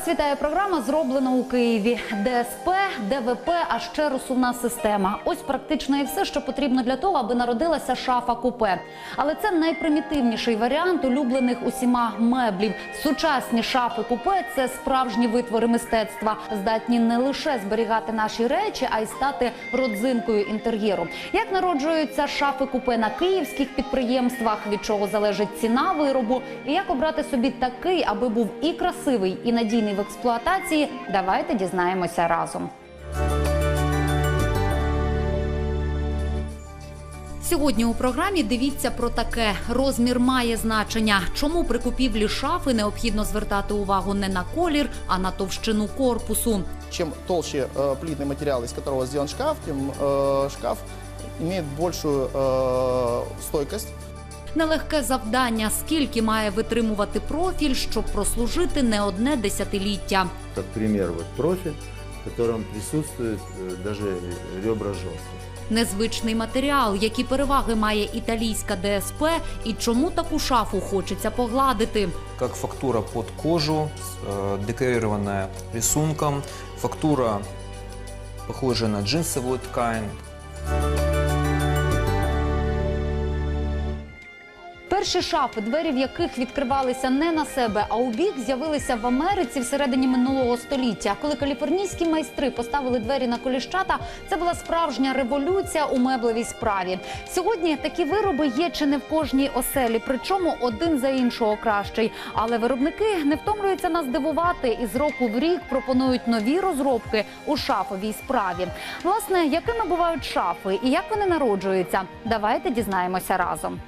Вас вітає програма зроблена у Києві. ДСП, ДВП, а ще розсувна система. Ось практично і все, що потрібно для того, аби народилася шафа купе. Але це найпримітивніший варіант улюблених усіма меблів. Сучасні шафи купе це справжні витвори мистецтва, здатні не лише зберігати наші речі, а й стати родзинкою інтер'єру. Як народжуються шафи купе на київських підприємствах, від чого залежить ціна виробу, і як обрати собі такий, аби був і красивий, і надійний в експлуатації, давайте дізнаємося разом. Сьогодні у програмі дивіться про таке: розмір має значення. Чому при купівлі шафи необхідно звертати увагу не на колір, а на товщину корпусу. Чем толще э, плитный материал, из которого сделан шкаф, тем э, шкаф имеет большую э, стойкость. Нелегке завдання, скільки має витримувати профіль, щоб прослужити не одне десятиліття. Как пример, вот профиль, в котором присутствует э, даже ребра жесткость. Незвичний матеріал, які переваги має італійська ДСП, і чому таку шафу хочеться погладити. как фактура под кожу, э, декорированная рисунком, фактура похожая на джинсовую ткань, Перші шафи, двері в яких відкривалися не на себе, а у бік, з'явилися в Америці всередині минулого століття. Коли каліфорнійські майстри поставили двері на коліщата, це була справжня революція у меблевій справі. Сьогодні такі вироби є чи не в кожній оселі, причому один за іншого кращий. Але виробники не втомлюються нас дивувати і з року в рік пропонують нові розробки у шафовій справі. Власне, якими бувають шафи і як вони народжуються? Давайте дізнаємося разом.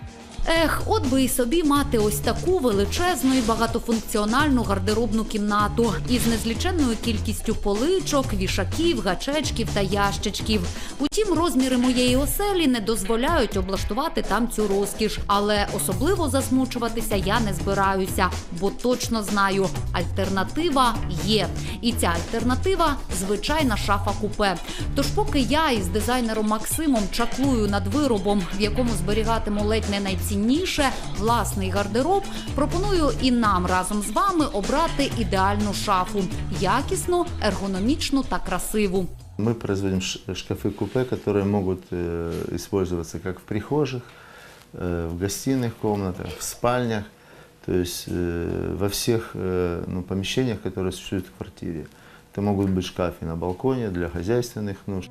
Ех, от би і собі мати ось таку величезну і багатофункціональну гардеробну кімнату із незліченною кількістю поличок, вішаків, гачечків та ящичків. Утім, розміри моєї оселі не дозволяють облаштувати там цю розкіш, але особливо засмучуватися я не збираюся, бо точно знаю, альтернатива є. І ця альтернатива звичайна шафа купе. Тож, поки я із дизайнером Максимом чаклую над виробом, в якому зберігатиму ледь не найцінніше власний гардероб, пропоную і нам разом з вами обрати ідеальну шафу якісну, ергономічну та красиву. Мы производим ш- шкафы-купе, которые могут э, использоваться как в прихожих, э, в гостиных комнатах, в спальнях, то есть э, во всех э, ну, помещениях, которые существуют в квартире. Это могут быть шкафы на балконе для хозяйственных нужд.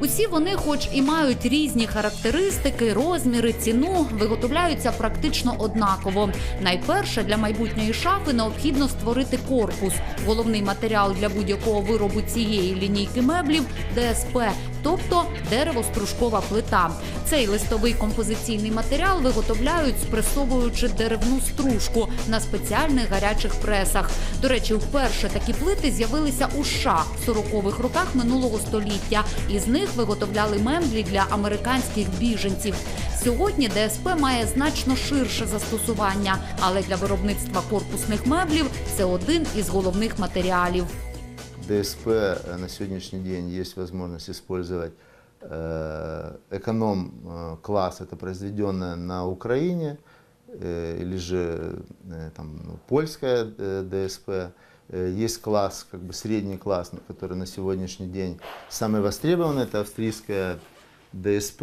Усі вони, хоч і мають різні характеристики, розміри, ціну, виготовляються практично однаково. Найперше для майбутньої шафи необхідно створити корпус. Головний матеріал для будь-якого виробу цієї лінійки меблів ДСП, тобто деревостружкова плита. Цей листовий композиційний матеріал виготовляють, спресовуючи деревну стружку на спеціальних гарячих пресах. До речі, вперше такі плити з'явилися у США в 40-х роках минулого століття. Із них виготовляли меблі для американських біженців. Сьогодні ДСП має значно ширше застосування, але для виробництва корпусних меблів це один із головних матеріалів. ДСП э, на сегодняшний день есть возможность использовать э, эконом-класс, это произведенное на Украине, э, или же э, там, ну, польская э, ДСП. Э, Есть класс, как бы средний класс, на который на сегодняшний день самый востребованный, это австрийская ДСП.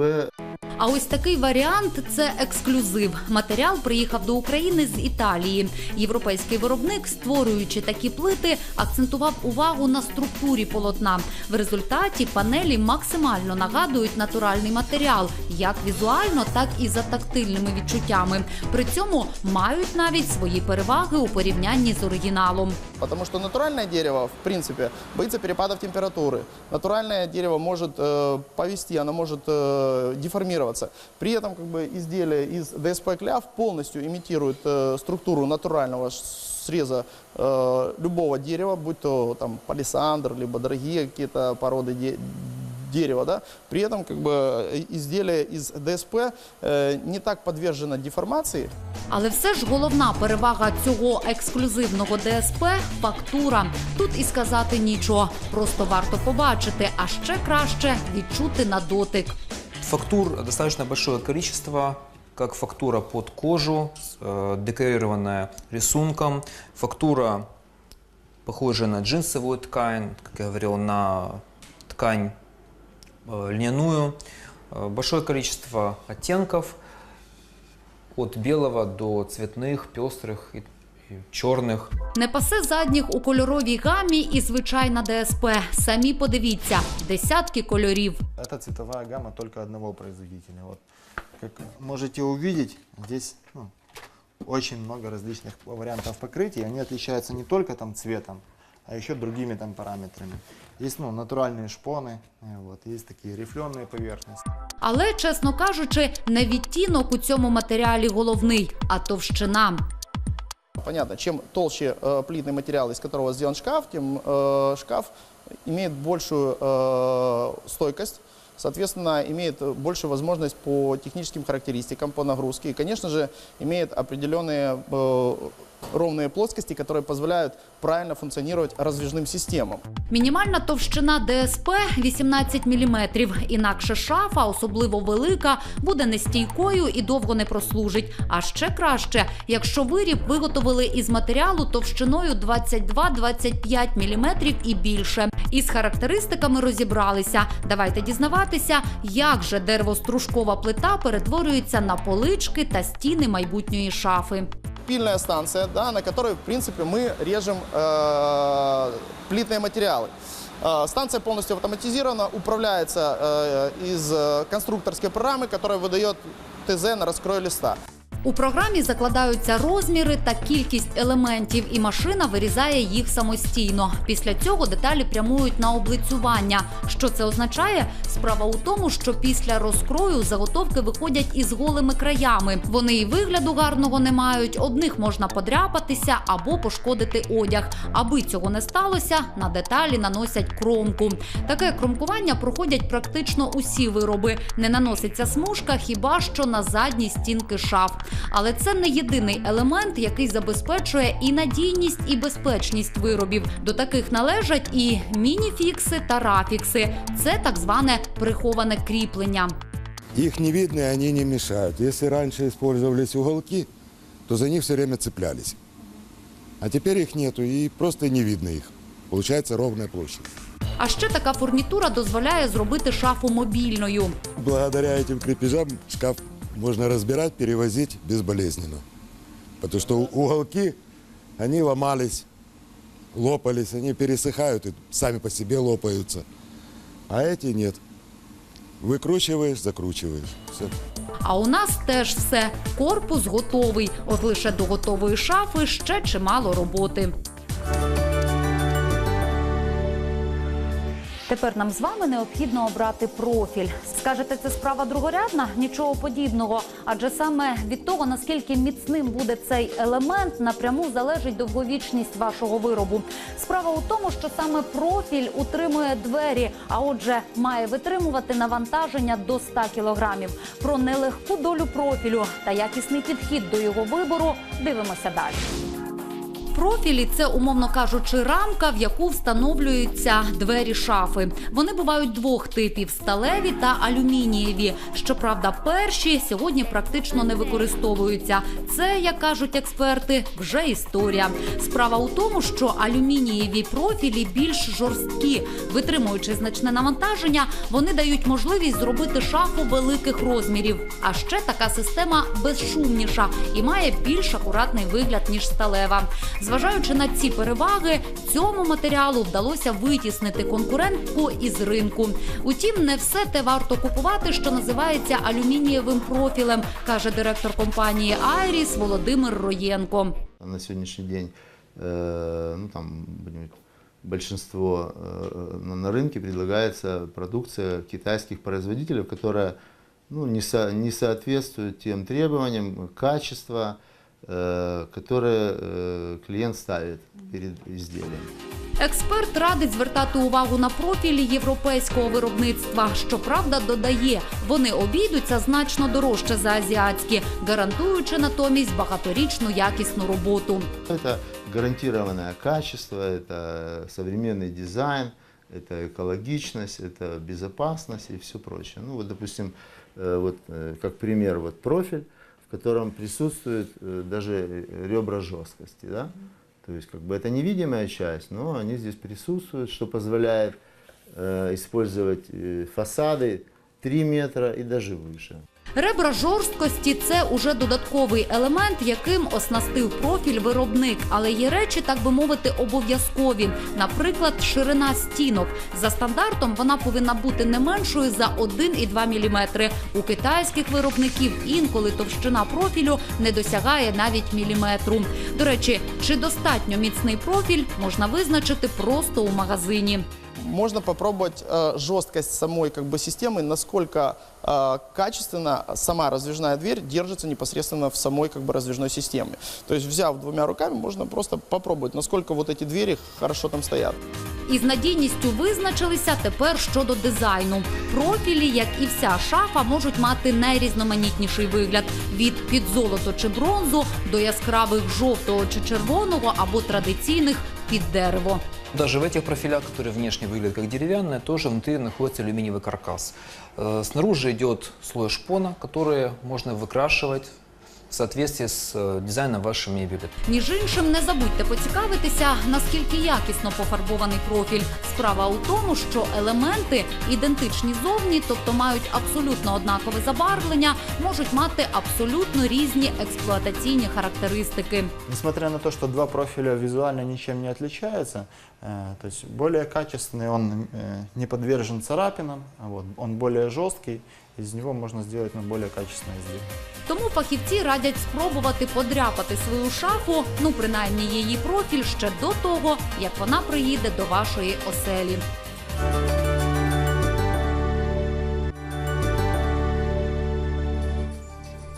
А ось такий варіант це ексклюзив. Матеріал приїхав до України з Італії. Європейський виробник, створюючи такі плити, акцентував увагу на структурі полотна. В результаті панелі максимально нагадують натуральний матеріал, як візуально, так і за тактильними відчуттями. При цьому мають навіть свої переваги у порівнянні з оригіналом. Потому что натуральное дерево, в принципе, боится перепадов температуры. Натуральное дерево может э, повести, оно может э, деформироваться. При этом как бы, изделие из ДСП кляв полностью имитирует э, структуру натурального среза э, любого дерева, будь то там палисандр, либо дорогие какие-то породы де- дерева, да, при этом как бы э, изделие из ДСП э, не так подвержено деформации, Але все ж головна перевага цього ексклюзивного ДСП фактура. Тут і сказати нічого. Просто варто побачити, а ще краще відчути на дотик. фактур достаточно большое количество, как фактура под кожу, с- э, декорированная рисунком, фактура похожая на джинсовую ткань, как я говорил, на ткань э, льняную. Э, Большое количество оттенков от белого до цветных, пестрых и, и черных. Не пасе задніх у кольоровій гамі і звичайна ДСП. Самі подивіться, десятки кольорів. Это цветовая гамма только одного производителя. Вот, как можете увидеть, здесь ну, очень много различных вариантов покрытия. Они отличаются не только там цветом, а еще другими там параметрами. Есть ну, натуральные шпоны, э, вот, есть такие рифленые поверхности. Але, чесно кажучи, не відтінок у цьому матеріалі головний, а товщина. Понятно, чем толще э, плитный материал, из которого сделан шкаф, тем э, шкаф имеет большую э, стойкость, соответственно, имеет большую возможность по техническим характеристикам, по нагрузке. И, конечно же, имеет определенные э, ровные плоскости, которые позволяют правильно функционировать раздвижным системам. Мінімальна товщина ДСП 18 мм. Інакше шафа, особливо велика, буде нестійкою і довго не прослужить. А ще краще, якщо виріб виготовили із матеріалу товщиною 22-25 мм і більше. Із характеристиками розібралися. Давайте дізнаватися, як же деревостружкова плита перетворюється на полички та стіни майбутньої шафи. пильная станция, да, на которой, в принципе, мы режем э, плитные материалы. Э, станция полностью автоматизирована, управляется э, из э, конструкторской программы, которая выдает ТЗ на раскрой листа. У програмі закладаються розміри та кількість елементів, і машина вирізає їх самостійно. Після цього деталі прямують на облицювання. Що це означає? Справа у тому, що після розкрою заготовки виходять із голими краями. Вони і вигляду гарного не мають. Об них можна подряпатися або пошкодити одяг. Аби цього не сталося, на деталі наносять кромку. Таке кромкування проходять практично усі вироби. Не наноситься смужка хіба що на задні стінки шаф. Але це не єдиний елемент, який забезпечує і надійність, і безпечність виробів. До таких належать і мініфікси та рафікси. Це так зване приховане кріплення. Их не видно, и они не мешают. Если раньше использовались уголки, то за них все время цеплялись. А теперь их нету, и просто не видно их. Получается ровная площадь. А ще така фурнітура дозволяє зробити шафу мобільною. Благодаря этим крепежам шкаф можно разбирать, перевозить безболезненно. Потому что уголки, они ломались, лопались, они пересыхают и сами по себе лопаются. А эти нет. Выкручиваешь, закручиваешь. Все. А у нас теж все. Корпус готовий. От лише до готової шафи ще чимало роботи. Тепер нам з вами необхідно обрати профіль. Скажете, це справа другорядна? Нічого подібного. Адже саме від того, наскільки міцним буде цей елемент, напряму залежить довговічність вашого виробу. Справа у тому, що саме профіль утримує двері, а отже, має витримувати навантаження до 100 кілограмів. Про нелегку долю профілю та якісний підхід до його вибору дивимося далі. Профілі це, умовно кажучи, рамка, в яку встановлюються двері шафи. Вони бувають двох типів: сталеві та алюмінієві. Щоправда, перші сьогодні практично не використовуються. Це, як кажуть експерти, вже історія. Справа у тому, що алюмінієві профілі більш жорсткі, витримуючи значне навантаження, вони дають можливість зробити шафу великих розмірів. А ще така система безшумніша і має більш акуратний вигляд ніж сталева. Зважаючи на ці переваги, цьому матеріалу вдалося витіснити конкурентку із ринку. Утім, не все те варто купувати, що називається алюмінієвим профілем, каже директор компанії Айріс Володимир Роєнко. На сегодняшний день э, ну, там, будем говорить, большинство э, на, на рынке предлагается продукция китайских производителей, которая ну, не, со- не соответствует тем требованиям качества, э, которые э, клиент ставит перед изделием. Експерт радить звертати увагу на профілі європейського виробництва. Щоправда, додає, вони обійдуться значно дорожче за азіатські, гарантуючи натомість багаторічну якісну роботу. Это гарантированное качество, это современный дизайн, это экологичность, это безопасность и все прочее. Ну вот, допустим, э, вот э, как пример, вот профиль, В котором присутствуют э, даже ребра жесткости, да? То есть как бы это невидимая часть, но они здесь присутствуют, что позволяет э, использовать э, фасады 3 метра и даже выше. Ребра жорсткості це уже додатковий елемент, яким оснастив профіль виробник. Але є речі, так би мовити, обов'язкові. Наприклад, ширина стінок. За стандартом вона повинна бути не меншою за 1,2 мм. У китайських виробників інколи товщина профілю не досягає навіть міліметру. До речі, чи достатньо міцний профіль можна визначити просто у магазині Можно попробовать э, жесткость самой как бы, системы, насколько э, качественно сама раздвижная дверь держится непосредственно в самой как бы, раздвижной системе. То есть, взяв двумя руками, можно просто попробовать, насколько вот эти двери хорошо там стоят. Із надійністю визначилися тепер щодо дизайну. Профілі, як і вся шафа, можуть мати найрізноманітніший вигляд від під золото чи бронзу до яскравих жовтого чи червоного або традиційних під дерево. Даже в этих профилях, которые внешне выглядят как деревянные, тоже внутри находится алюминиевый каркас. Э, Снаружи идет слой шпона, который можно выкрашивать в соответствии с э, дизайном вашей мебели. Між іншим, не забудьте поцікавитися, наскільки якісно пофарбований профіль. Справа у тому, що елементи ідентичні зовні, тобто мають абсолютно однакове забарвлення, можуть мати абсолютно різні експлуатаційні характеристики. Несмотря на то, что два профиля визуально ничем не отличаются, э, то есть более качественный, он э, не подвержен царапинам, а вот, он более жесткий, из него можно сделать ну, более качественное. Тому фахівці радять спробувати подряпати свою шафу, ну принаймні її профіль ще до того, як вона приїде до вашої оселі.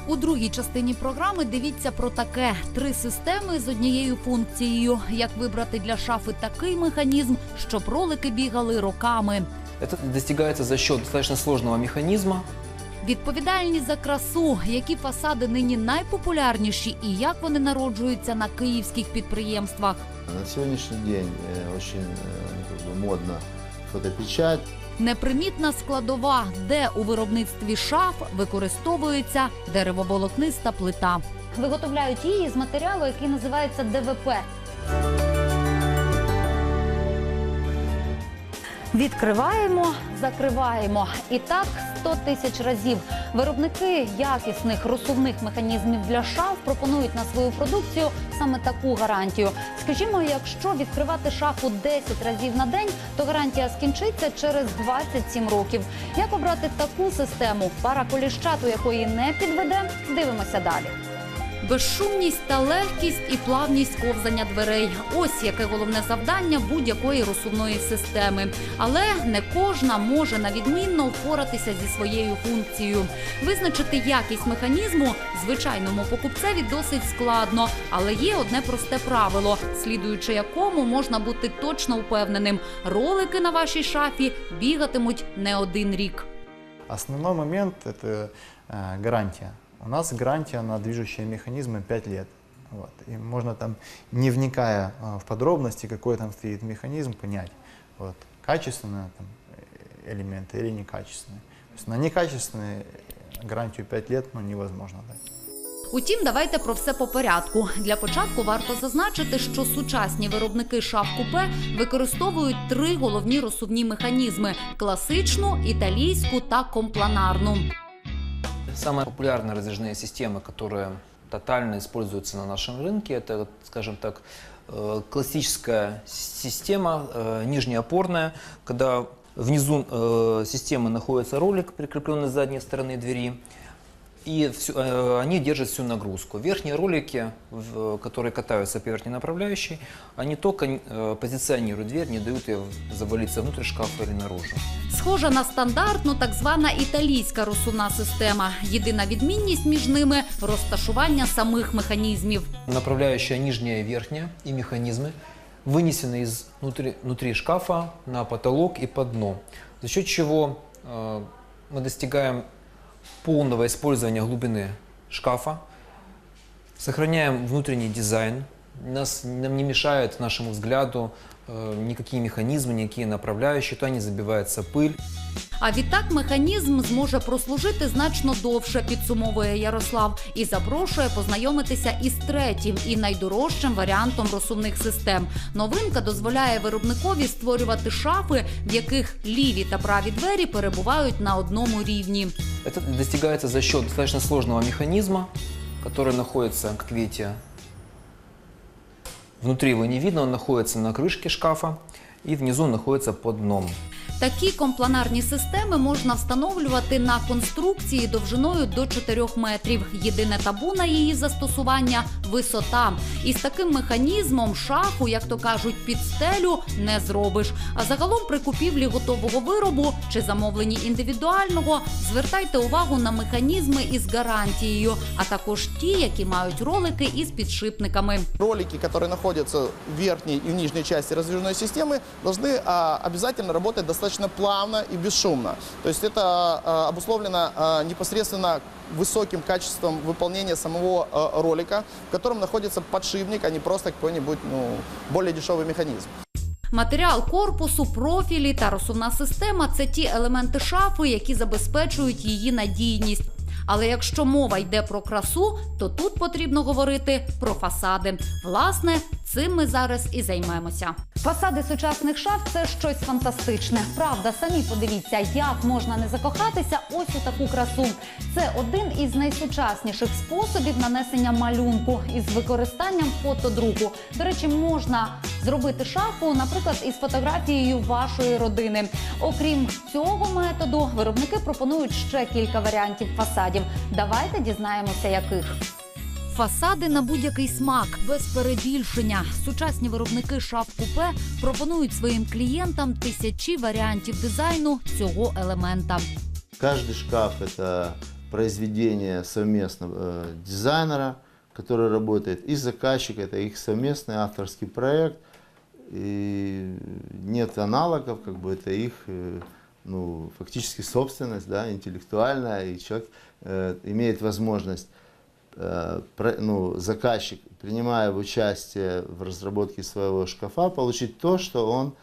У другій частині програми дивіться про таке: три системи з однією функцією: як вибрати для шафи такий механізм, щоб ролики бігали роками. Это достигается за счет достаточно сложного механизма, Відповідальність за красу, які фасади нині найпопулярніші і як вони народжуються на київських підприємствах. На сегодняшний день э, очень э, ну, как бы модно фотопечать. Непримітна складова, де у виробництві шаф використовується деревоволокниста плита. Виготовляють її з матеріалу, який називається ДВП. Відкриваємо, закриваємо. І так 100 тисяч разів. Виробники якісних розсувних механізмів для шаф пропонують на свою продукцію саме таку гарантію. Скажімо, якщо відкривати шафу 10 разів на день, то гарантія скінчиться через 27 років. Як обрати таку систему, пара коліщату якої не підведе, дивимося далі. Безшумність та легкість і плавність ковзання дверей. Ось яке головне завдання будь-якої розсувної системи. Але не кожна може на відмінно впоратися зі своєю функцією. Визначити якість механізму звичайному покупцеві досить складно, але є одне просте правило, слідуючи якому можна бути точно впевненим. Ролики на вашій шафі бігатимуть не один рік. Основной момент – это э, гарантия. У нас гарантия на движущие механизмы 5 лет. Вот. И можно там, не вникая э, в подробности, какой там стоит механизм, понять, вот, качественные там, э, элементы или некачественные. То есть на некачественные э, гарантию 5 лет ну, невозможно дать. Утім, давайте про все по порядку. Для початку варто зазначити, що сучасні виробники шаф купе використовують три головні розсувні механізми: класичну, італійську та компланарну. Самые популярные раздвижные системы, которые тотально используются на нашем рынке, это, вот, скажем так, э, классическая с- система, э, нижнеопорная, когда внизу э, системы находится ролик, прикрепленный с задней стороны двери, и всю- э, они держат всю нагрузку. Верхние ролики, в- которые катаются по верхней направляющей, они только э, позиционируют дверь, не дают ей завалиться внутрь шкафа или наружу. Схожа на стандартну так звана італійська розсувна система. Єдина відмінність між ними розташування самих механізмів. Направляющая нижняя и верхняя и механизмы вынесены из внутри, внутри шкафа на потолок и под дно, за счет чего э, мы достигаем полного использования глубины шкафа, сохраняем внутренний дизайн нас, нам не мешает нашему взгляду э, никакие механизмы, никакие направляющие, туда не забивается пыль. А відтак механізм зможе прослужити значно довше, підсумовує Ярослав, і запрошує познайомитися із третім і найдорожчим варіантом розсувних систем. Новинка дозволяє виробникові створювати шафи, в яких ліві та праві двері перебувають на одному рівні. Это достигается за счет достаточно сложного механизма, который находится, как видите, внутри его не видно, он находится на крышке шкафа и внизу находится под дном. Такі компланарні системи можна встановлювати на конструкції довжиною до 4 метрів. Єдине табу на її застосування висота. І з таким механізмом шафу, як то кажуть, під стелю не зробиш. А загалом при купівлі готового виробу чи замовленні індивідуального звертайте увагу на механізми із гарантією, а також ті, які мають ролики із підшипниками. Ролики, которые находятся в верхней и в нижней части раздвижной системы, должны а, обязательно работать достаточно плавно и бесшумно. То есть это а, обусловлено а, непосредственно высоким качеством выполнения самого а, ролика, в котором находится подшипник, а не просто какой-нибудь ну, более дешевый механизм. Матеріал корпусу, профілі та розсувна система це ті елементи шафи, які забезпечують її надійність. Але якщо мова йде про красу, то тут потрібно говорити про фасади. Власне, цим ми зараз і займемося. Фасади сучасних шаф це щось фантастичне. Правда, самі подивіться, як можна не закохатися ось у таку красу. Це один із найсучасніших способів нанесення малюнку із використанням фотодруку. До речі, можна зробити шафу, наприклад, із фотографією вашої родини. Окрім цього методу, виробники пропонують ще кілька варіантів фасадів. Давайте дізнаємося, яких. Фасади на будь-який смак, без перебільшення. Сучасні виробники шаф купе пропонують своїм клієнтам тисячі варіантів дизайну цього елемента. Каждый шкаф – это произведение совместного э, дизайнера, который работает, и заказчик – это их совместный авторский проект. И нет аналогов, как бы это их э, ну, фактически собственность, да, интеллектуальная, и человек э, имеет возможность, э, про- ну, заказчик, принимая участие в разработке своего шкафа, получить то, что он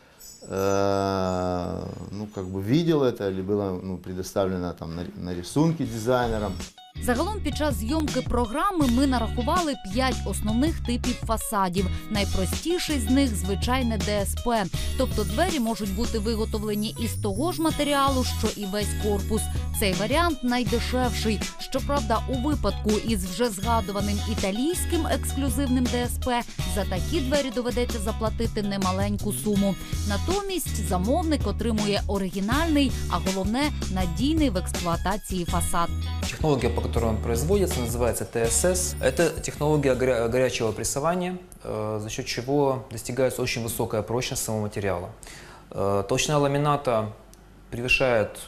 э, ну, как бы видел это, или было ну, предоставлено там на, на рисунки дизайнером. Загалом під час зйомки програми ми нарахували п'ять основних типів фасадів. Найпростіший з них звичайне ДСП. Тобто двері можуть бути виготовлені із того ж матеріалу, що і весь корпус. Цей варіант найдешевший. Щоправда, у випадку із вже згадуваним італійським ексклюзивним ДСП за такі двері доведеться заплатити немаленьку суму. Натомість замовник отримує оригінальний, а головне надійний в експлуатації фасад. Технология, по которой он производится, называется ТСС. Это технология горя- горячего прессования, э, за счет чего достигается очень высокая прочность самого материала. Э, Толщина ламината превышает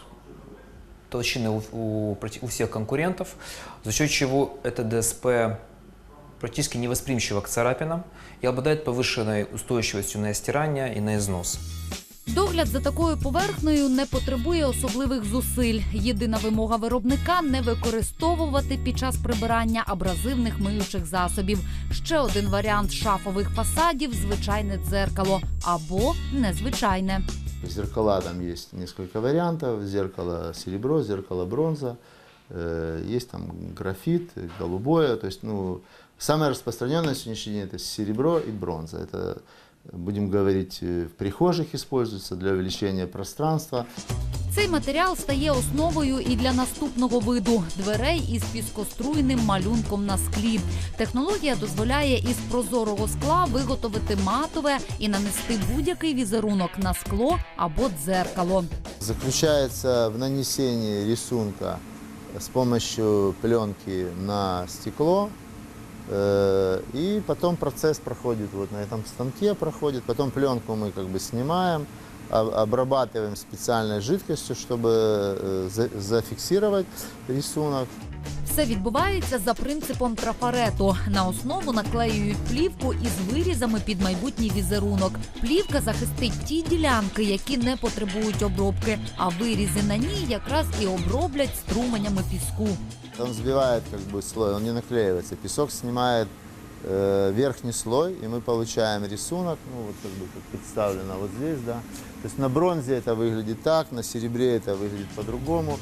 толщины у, у у всех конкурентов, за счет чего это ДСП практически невосприимчиво к царапинам и обладает повышенной устойчивостью на стирание и на износ. Догляд за такою поверхнею не потребує особливих зусиль. Єдина вимога виробника не використовувати під час прибирання абразивних миючих засобів. Ще один варіант шафових фасадів звичайне дзеркало або незвичайне. Зеркала там есть несколько вариантов. Зеркало серебро, зеркало бронза. Э, Есть там графит, голубое. То есть, ну, самое распространенное на сегодняшний день это серебро и бронза. Это, будем говорить, э, в прихожих используется для увеличения пространства. Цей матеріал стає основою і для наступного виду дверей із піскоструйним малюнком на склі. Технологія дозволяє із прозорого скла виготовити матове і нанести будь-який візерунок на скло або дзеркало. Заключается в нанесении рисунка с помощью пленки на стекло. Э, И потом процесс проходит вот на этом станке проходит. Потом пленку мы как бы снимаем, а- обрабатываем специальной жидкостью, чтобы э, за- зафиксировать рисунок. Все відбувається за принципом трафарету. На основу наклеюють плівку із вирізами під майбутній візерунок. Плівка захистить ті ділянки, які не потребують обробки, а вирізи на ній якраз і оброблять струменями піску. Он сбивает как бы слой, он не наклеивается. Песок снимает верхний слой, и мы получаем рисунок, ну вот как бы как представлено вот здесь, да. То есть на бронзе это выглядит так, на серебре это выглядит по-другому.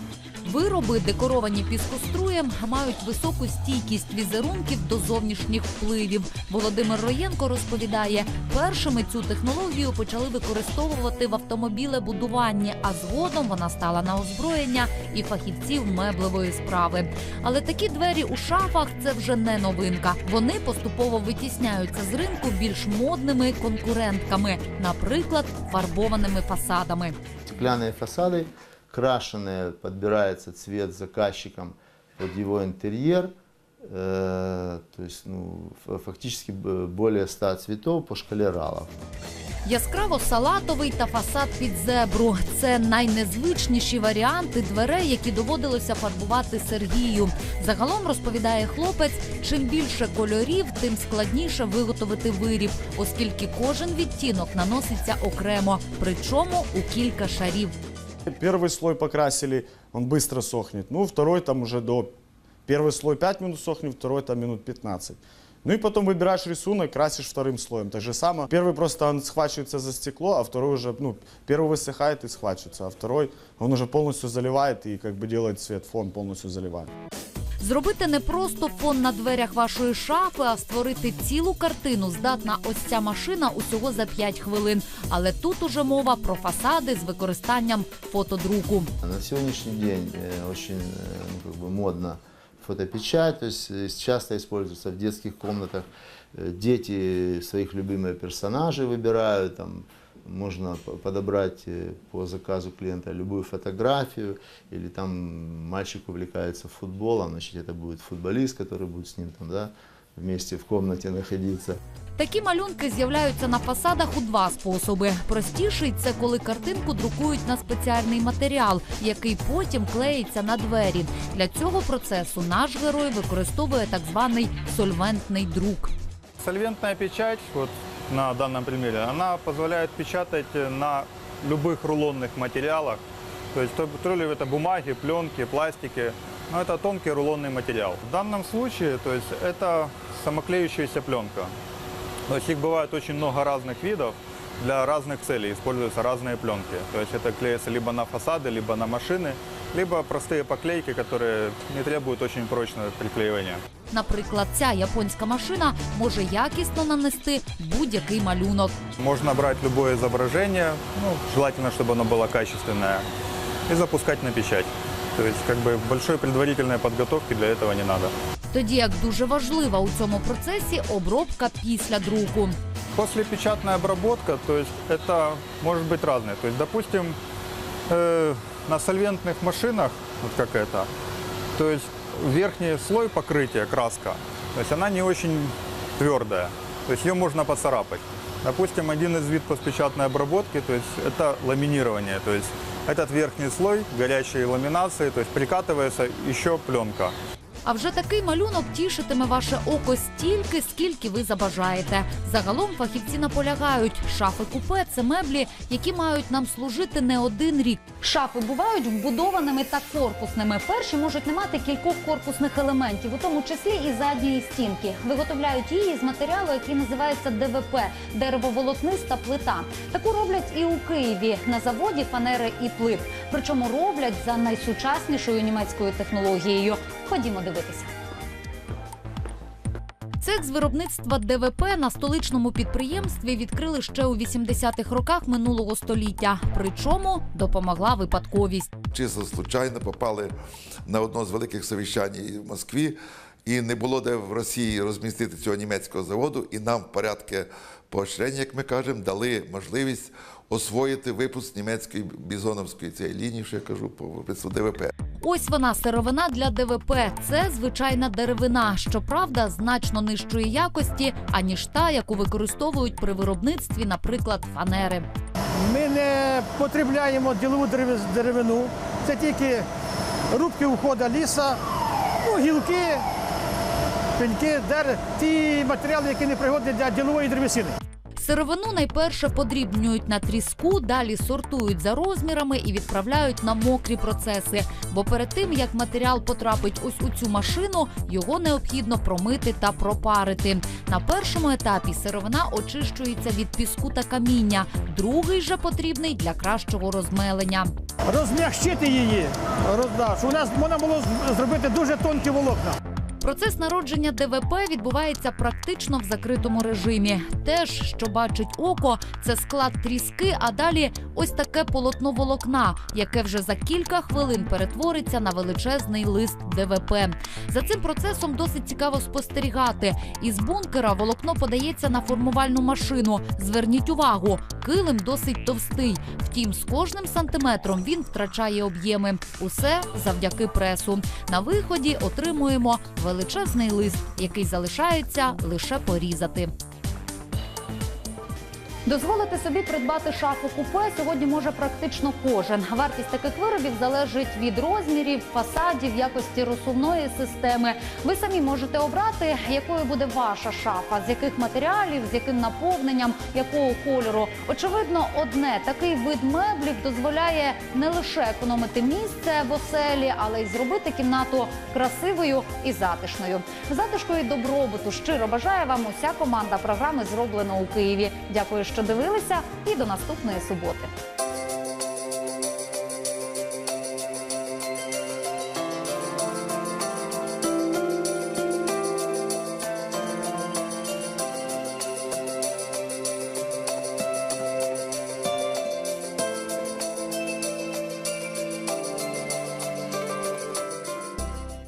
Вироби, декоровані піскоструєм, мають високу стійкість візерунків до зовнішніх впливів. Володимир Роєнко розповідає, першими цю технологію почали використовувати в автомобілебудуванні, а згодом вона стала на озброєння і фахівців меблевої справи. Але такі двері у шафах це вже не новинка. Вони поступово витісняються з ринку більш модними конкурентками, наприклад, фарбованими фасадами. Стеклянные фасады, крашеные, подбирается цвет заказчиком под его интерьер. Э, то есть, ну, ф- фактически б- более 100 цветов по шкале ралов. Яскраво салатовий та фасад під зебру це найнезвичніші варіанти дверей, які доводилося фарбувати Сергію. Загалом розповідає хлопець, чим більше кольорів, тим складніше виготовити виріб, оскільки кожен відтінок наноситься окремо, причому у кілька шарів. Первый слой покрасили, он быстро сохнет. Ну, второй там уже до... Первый слой 5 минут сохнет, второй там минут 15. Ну и потом выбираешь рисунок, красишь вторым слоем. Так же самое. Первый просто он схвачивается за стекло, а второй уже, ну, первый высыхает и схвачивается, а второй он уже полностью заливает и как бы делает цвет, фон полностью заливает. Зробити не просто фон на дверях вашої шафи, а створити цілу картину здатна ось ця машина усього за 5 хвилин. Але тут уже мова про фасади з використанням фотодруку. На сегодняшний день э, очень э, ну, как бы модно фотопечать, то есть э, часто используется в детских комнатах. Э, Дети своих любимых персонажей выбирают, там можно по- подобрать э, по заказу клиента любую фотографию, или там мальчик увлекается футболом, значит это будет футболист, который будет с ним там, да, вместе в комнате находиться. Такі малюнки з'являються на фасадах у два способи. Простіший це коли картинку друкують на спеціальний матеріал, який потім клеїться на двері. Для цього процесу наш герой використовує так званий сольвентний друк. Сольвентная печать, вот на данном примере, она позволяет печатать э, на любых рулонных материалах. То есть то, то ли это бумаги, пленки, пластики, но это тонкий рулонный материал. В данном случае, то есть это самоклеющаяся пленка. То есть их бывает очень много разных видов. Для разных целей используются разные пленки. То есть это клеится либо на фасады, либо на машины, либо простые поклейки, которые не требуют очень прочного приклеивания. Наприклад, ця японська машина може якісно нанести будь-який малюнок. Можно брать любое изображение, ну, желательно, чтобы оно было качественное, и запускать на печать. То есть, как бы, большой предварительной подготовки для этого не надо. Тоді як дуже важлива у цьому процесі обробка після друку. Послепечатная обработка, то есть, это может быть разное. То есть, допустим, э, на сольвентных машинах, вот как это, то есть, верхний слой покрытия, краска, то есть, она не очень твердая, то есть, ее можно поцарапать. Допустим, один из видов постпечатной обработки, то есть, это ламинирование, то есть, этот верхний слой горячей ламинации, то есть, прикатывается еще пленка. А вже такий малюнок тішитиме ваше око стільки, скільки ви забажаєте. Загалом фахівці наполягають, шафи купе це меблі, які мають нам служити не один рік. Шафи бувають вбудованими та корпусними. Перші можуть не мати кількох корпусних елементів, у тому числі і задньої стінки. Виготовляють її з матеріалу, який називається ДВП деревоволокниста плита. Таку роблять і у Києві на заводі фанери і плит. Причому роблять за найсучаснішою німецькою технологією. Ходімо дивитися. Цех з виробництва ДВП на столичному підприємстві відкрили ще у 80-х роках минулого століття. Причому допомогла випадковість. чисто случайно попали на одно з великих совіщань в Москві, і не було де в Росії розмістити цього німецького заводу, і нам в порядку поощрення, як ми кажемо, дали можливість освоїти випуск німецької бізоновської цієї лінії, що я кажу, по ДВП. Ось вона сировина для ДВП. Це звичайна деревина, щоправда, значно нижчої якості, аніж та, яку використовують при виробництві, наприклад, фанери. Ми не потребляємо ділову дерев- деревину. Це тільки рубки уходу ліса, ну, гілки, пеньки, дер, ті матеріали, які не пригодні для ділової древесини. Сировину найперше подрібнюють на тріску, далі сортують за розмірами і відправляють на мокрі процеси. Бо перед тим як матеріал потрапить ось у цю машину, його необхідно промити та пропарити. На першому етапі сировина очищується від піску та каміння. Другий же потрібний для кращого розмелення. Розм'якшити її, розда, щоб у нас можна було зробити дуже тонкі волокна. Процес народження ДВП відбувається практично в закритому режимі. Теж, що бачить око, це склад тріски, а далі ось таке полотно волокна, яке вже за кілька хвилин перетвориться на величезний лист ДВП. За цим процесом досить цікаво спостерігати. Із бункера волокно подається на формувальну машину. Зверніть увагу, килим досить товстий. Втім, з кожним сантиметром він втрачає об'єми. Усе завдяки пресу. На виході отримуємо величезний лист, який залишається лише порізати. Дозволити собі придбати шафу купе сьогодні може практично кожен. Вартість таких виробів залежить від розмірів, фасадів, якості розсувної системи. Ви самі можете обрати, якою буде ваша шафа, з яких матеріалів, з яким наповненням, якого кольору. Очевидно, одне такий вид меблів дозволяє не лише економити місце в оселі, але й зробити кімнату красивою і затишною. Затишку і добробуту щиро бажає вам уся команда програми зроблено у Києві. Дякую, що дивилися, і до наступної суботи.